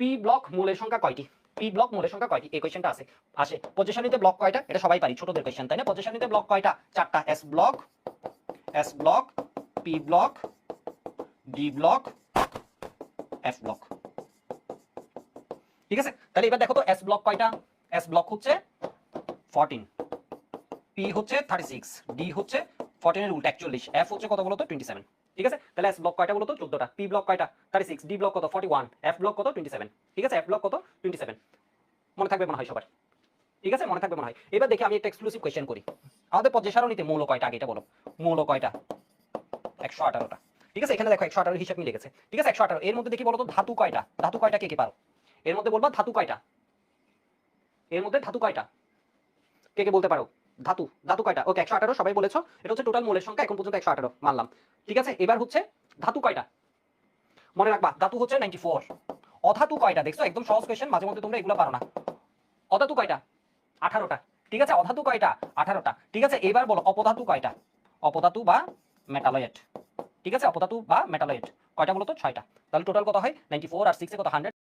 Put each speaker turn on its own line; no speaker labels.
P block মূলের সংখ্যা কয়টি? পি ব্লক মূলের সংখ্যা কয়টি? এই কোয়েশ্চেনটা আছে। আসে। পজিশনিতে ব্লক কয়টা? এটা সবাই পারি, ছোটদের কোয়েশ্চেন তাই না? পজিশনিতে ব্লক কয়টা? চারটা। S block S block P block D block F block ঠিক আছে? তাহলে এবার দেখো তো এস ব্লক কয়টা? এস ব্লক হচ্ছে ফোরটিন পি হচ্ছে থার্টি সিক্স ডি হচ্ছে ফোরটিনের উল্টা, একচল্লিশ। এফ হচ্ছে কত বলতো? টোয়েন্টি সেভেন ঠিক আছে? তাহলে এস ব্লক কয়টা বলতো? চোদ্দটা। পি ব্লক কয়টা? থার্টি সিক্স ডি ব্লক কত? ফর্টি ওয়ান এফ ব্লক কত? টোয়েন্টি সেভেন ঠিক আছে? এফ ব্লক কত? টোয়েন্টি সেভেন মনে থাকবে মনে হয় সবার। ঠিক আছে? মনে থাকবে মনে হয়। এবার দেখি আমি একটা এক্সক্লুসিভ কোয়েশ্চেন করি। আমাদের পদ্মে সারণীতে মৌল কয়টা আগে এটা বলো। মৌল কয়টা? একশো আঠারোটা। ঠিক আছে? এখানে দেখো একশো আঠারো হিসাব মিলে গেছে। ঠিক আছে? একশো আঠারো। এর মধ্যে দেখি বলো তো ধাতু কয়টা? ধাতু কয়টা কে কে পারো? এর মধ্যে বলবা ধাতু কয়টা? এর মধ্যে ধাতু কয়টা? কে কে বলতে পারো? ধাতু। ধাতু কয়টা? ওকে, একশো আঠারো সবাই বলেছ। এটা হচ্ছে টোটাল মোলের সংখ্যা। এখন পর্যন্ত একশো আঠারো। মানলাম। ঠিক আছে? এবার হচ্ছে ধাতু কয়টা? মনে রাখবা, ধাতু হচ্ছে নাইনটি ফোর অধাতু কয়টা? দেখছ? একদম সহজ কোয়েশ্চেন মাঝে মধ্যে তোমরা এগুলো পারো না। অধাতু কয়টা? আঠারোটা। ঠিক আছে? অধাতু কয়টা? আঠারোটা। ঠিক আছে? এবার বলো, অপধাতু কয়টা? অপধাতু বা মেটালয়েট ঠিক আছে? অপধাতু বা মেটালয়েট কয়টা বলতো? ছয়টা। তাহলে টোটাল কত হয়? নাইনটি ফোর আর সিক্সে কত? হান্ড্রেড